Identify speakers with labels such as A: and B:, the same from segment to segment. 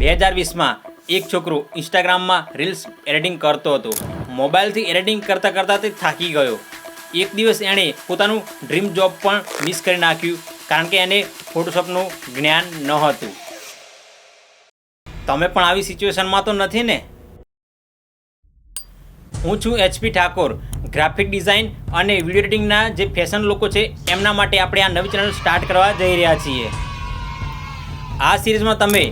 A: બે હજાર વીસમાં એક છોકરો ઇન્સ્ટાગ્રામમાં રીલ્સ એડિટિંગ કરતો હતો. મોબાઈલથી એડિટિંગ કરતાં કરતાં તે થાકી ગયો. એક દિવસ એણે પોતાનું ડ્રીમ જોબ પણ મિસ કરી નાખ્યું, કારણ કે એને ફોટોશોપનું જ્ઞાન ન હતું. તમે પણ આવી સિચ્યુએશનમાં તો નથી ને? હું છું એચપી ઠાકોર, ગ્રાફિક ડિઝાઇન અને વીડિયો એડિટિંગના જે ફેશન લોકો છે, એમના માટે આપણે આ નવી ચેનલ સ્ટાર્ટ કરવા જઈ રહ્યા છીએ. આ સિરીઝમાં તમે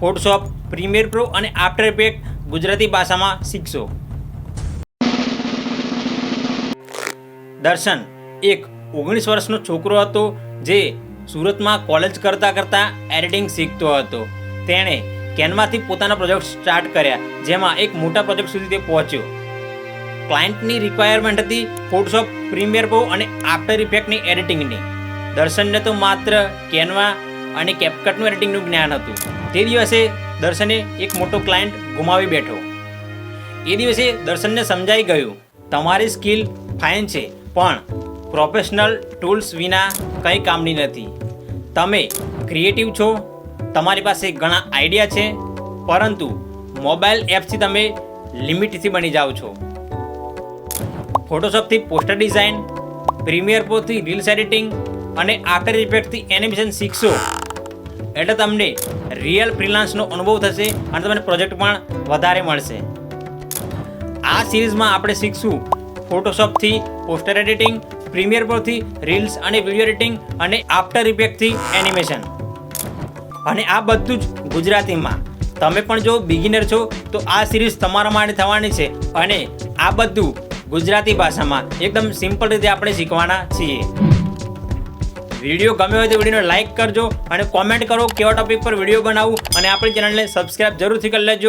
A: ફોટોશોપ પ્રીમિયર પ્રો અને આફ્ટર ઇફેક્ટ ગુજરાતી ભાષામાં શીખશો. દર્શન. એક ઓગણીસ વર્ષનો છોકરો હતો જે સુરતમાં કોલેજ કરતાં કરતાં એડિટિંગ શીખતો હતો. તેણે કેનમાંથી પોતાના પ્રોજેક્ટ સ્ટાર્ટ કર્યા, જેમાં એક મોટા પ્રોજેક્ટ સુધી તે પહોંચ્યો. ક્લાયન્ટની રિક્વાયરમેન્ટ હતી ફોટોશોપ પ્રીમિયર પ્રો અને આફ્ટર ઇફેક્ટની એડિટિંગની દર્શનને તો માત્ર કેનવા અને કેપકટનું એડિટિંગનું જ્ઞાન હતું. તે દિવસે દર્શને એક મોટો ક્લાયન્ટ ગુમાવી બેઠો. એ દિવસે દર્શનને સમજાઈ ગયું, તમારી સ્કિલ ફાઇન છે, પણ પ્રોફેશનલ ટૂલ્સ વિના કંઈ કામની નથી. તમે ક્રિએટિવ છો, તમારી પાસે ઘણા આઈડિયા છે, પરંતુ મોબાઈલ એપ્સથી તમે લિમિટથી બની જાઓ છો. ફોટોશોપથી પોસ્ટર ડિઝાઇન પ્રીમિયર પ્રોથી રીલ્સ એડિટિંગ અને આફ્ટર ઇફેક્ટથી એનિમેશન શીખશો. એટલે તમને રિયલ ફ્રીલાન્સનો અનુભવ થશે અને તમને પ્રોજેક્ટ પણ વધારે મળશે. આ સિરીઝમાં આપણે શીખશું ફોટોશોપથી પોસ્ટર એડિટિંગ પ્રીમિયર પરથી રીલ્સ અને વીડિયો એડિટિંગ અને આફ્ટર ઇફેક્ટથી એનિમેશન અને આ બધું જ ગુજરાતીમાં. તમે પણ જો બિગિનર છો, તો આ સિરીઝ તમારા માટે થવાની છે અને આ બધું ગુજરાતી ભાષામાં. એકદમ સિમ્પલ રીતે આપણે શીખવાના છીએ. વીડિયો ગમ્યો હોય તો વિડીયોને લાઇક કરજો અને કોમેન્ટ કરો કેવા ટોપિક પર વીડિયો બનાવું અને આપણી ચેનલને સબસ્ક્રાઇબ જરૂરથી કરી લેજો.